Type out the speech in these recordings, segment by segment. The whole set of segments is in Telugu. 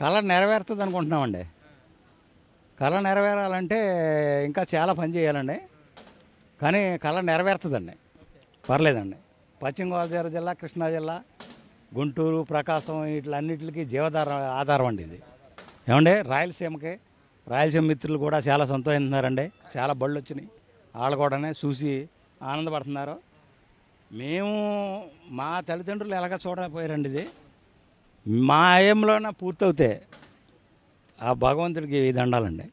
కళ నెరవేరుతుంది అనుకుంటున్నామండి. కళ నెరవేరాలంటే ఇంకా చాలా పని చేయాలండి. కానీ కళ నెరవేరుతుందండి. పర్లేదండి. పశ్చిమ గోదావరి జిల్లా కృష్ణా జిల్లా గుంటూరు ప్రకాశం వీటిలన్నిటికీ జీవధార ఆధారం అండి ఇది. ఏమండి? రాయలసీమకి రాయలసీమ మిత్రులు కూడా చాలా సంతోషిస్తున్నారండి. చాలా బళ్ళు వచ్చినాయి వాళ్ళు కూడానే చూసి ఆనందపడుతున్నారు. మేము మా తల్లిదండ్రులు ఎలాగ చూడకపోయారండి ఇది. మా ఆయంలోనే పూర్తవుతే ఆ భగవంతుడికి దండాలండి.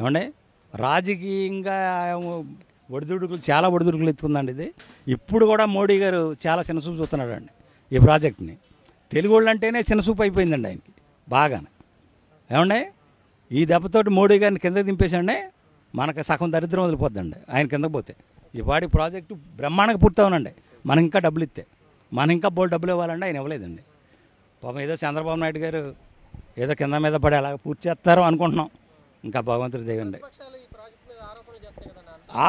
ఏమండి? రాజకీయంగా ఒడిదుడుకులు చాలా ఒడిదుడుకులు ఎత్తుకుందండి ఇది. ఇప్పుడు కూడా మోడీ గారు చాలా చిన్నసూపు చూస్తున్నాడు అండి ఈ ప్రాజెక్ట్ని. తెలుగు వాళ్ళు అంటేనే చిన్నసూపు అయిపోయిందండి ఆయనకి బాగానే. ఏమండి? ఈ దెబ్బతోటి మోడీ గారిని కింద దింపేసండి మనకు సగం దరిద్రం వదిలిపోద్దండి. ఆయన కింద పోతే. ఈ పాడి ప్రాజెక్టు బ్రహ్మాండంగా పూర్తవునండి. మనం ఇంకా డబ్బులు ఇస్తే. మనం ఇంకా బోల్ డబ్బులు ఇవ్వాలండి ఆయన ఇవ్వలేదండి. పాపం ఏదో చంద్రబాబు నాయుడు గారు ఏదో కింద మీద పడి అలాగ పూర్తి చేస్తారో అనుకుంటున్నాం. ఇంకా భగవంతుడి దేవండి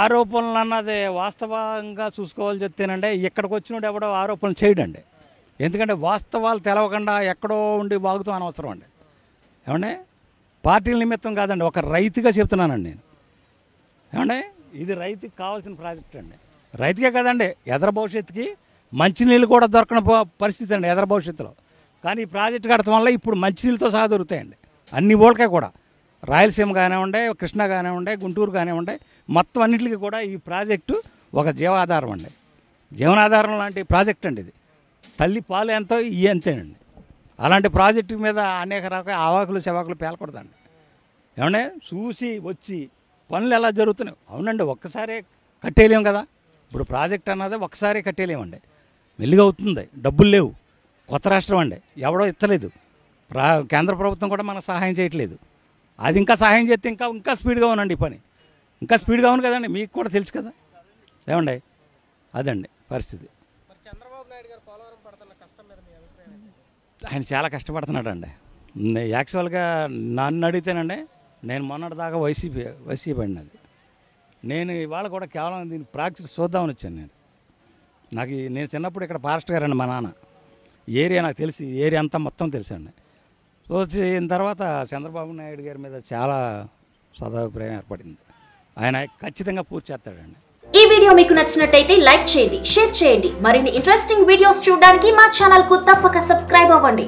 ఆరోపణలు అన్నది వాస్తవంగా చూసుకోవాలి చెప్తేనంటే ఇక్కడికి వచ్చినప్పుడు ఎవడో ఆరోపణలు చేయడండి. ఎందుకంటే వాస్తవాలు తెలవకుండా ఎక్కడో ఉండి బాగుతాం అనవసరం అండి. ఏమండి? పార్టీల నిమిత్తం కాదండి ఒక రైతుగా చెప్తున్నానండి నేను. ఏమండి? ఇది రైతుకి కావాల్సిన ప్రాజెక్ట్ అండి. రైతుకే కదండి ఎదర భవిష్యత్తుకి మంచినీళ్ళు కూడా దొరకని పరిస్థితి అండి ఎదర భవిష్యత్తులో. కానీ ఈ ప్రాజెక్టు కడటం వల్ల ఇప్పుడు మంచినీళ్ళతో సహా దొరుకుతాయండి. అన్ని ఊళ్ళకే కూడా. రాయలసీమ కానివ్వండి కృష్ణ కానివ్వండి గుంటూరు కానివ్వండి మొత్తం అన్నింటికి కూడా ఈ ప్రాజెక్టు ఒక జీవాధారం అండి. జీవనాధారం లాంటి ప్రాజెక్ట్ అండి ఇది. తల్లి పాలు ఎంతో ఇవి అంతేనండి అలాంటి ప్రాజెక్టు మీద అనేక రకాల ఆవాకులు శవాకులు పేలకూడదండి. ఏమంటే చూసి వచ్చి పనులు ఎలా జరుగుతున్నాయి? అవునండి ఒక్కసారే కట్టేయలేము కదా. ఇప్పుడు ప్రాజెక్ట్ అన్నది ఒక్కసారే కట్టేయలేమండి. మెల్లిగా అవుతుంది. డబ్బులు లేవు. కొత్త రాష్ట్రం అండి. ఎవడో ఇస్తలేదు రా కేంద్ర ప్రభుత్వం కూడా మనకు సహాయం చేయట్లేదు. అది ఇంకా సహాయం చేస్తే ఇంకా ఇంకా స్పీడ్గా ఉందండి ఈ పని. ఇంకా స్పీడ్గా ఉంది కదండి మీకు కూడా తెలుసు కదా. ఏమండి? అదండి పరిస్థితి? ఆయన చాలా కష్టపడుతున్నాడు అండి యాక్చువల్గా నన్ను అడిగితేనండి నేను మొన్నటి దాకా వైసీపీ వైసీపీ అండి అది నేను ఇవాళ కూడా కేవలం దీన్ని ప్రాక్టీస్ చూద్దామని వచ్చాను నేను. నాకు నేను చిన్నప్పుడు ఇక్కడ ఫారెస్ట్ గారండి మా నాన్న. ఏరియా నాకు తెలిసి ఏరియా అంతా మొత్తం తెలుసండి. వచ్చిన తర్వాత చంద్రబాబు నాయుడు గారి మీద చాలా సదాభిప్రాయం ఏర్పడింది. ఆయన ఖచ్చితంగా పూర్తి చేస్తాడండి. ఈ వీడియో మీకు నచ్చినట్టయితే లైక్ చేయండి షేర్ చేయండి. మరిన్ని ఇంట్రెస్టింగ్ వీడియోస్ చూడడానికి మా ఛానల్కు తప్పక సబ్స్క్రైబ్ అవ్వండి.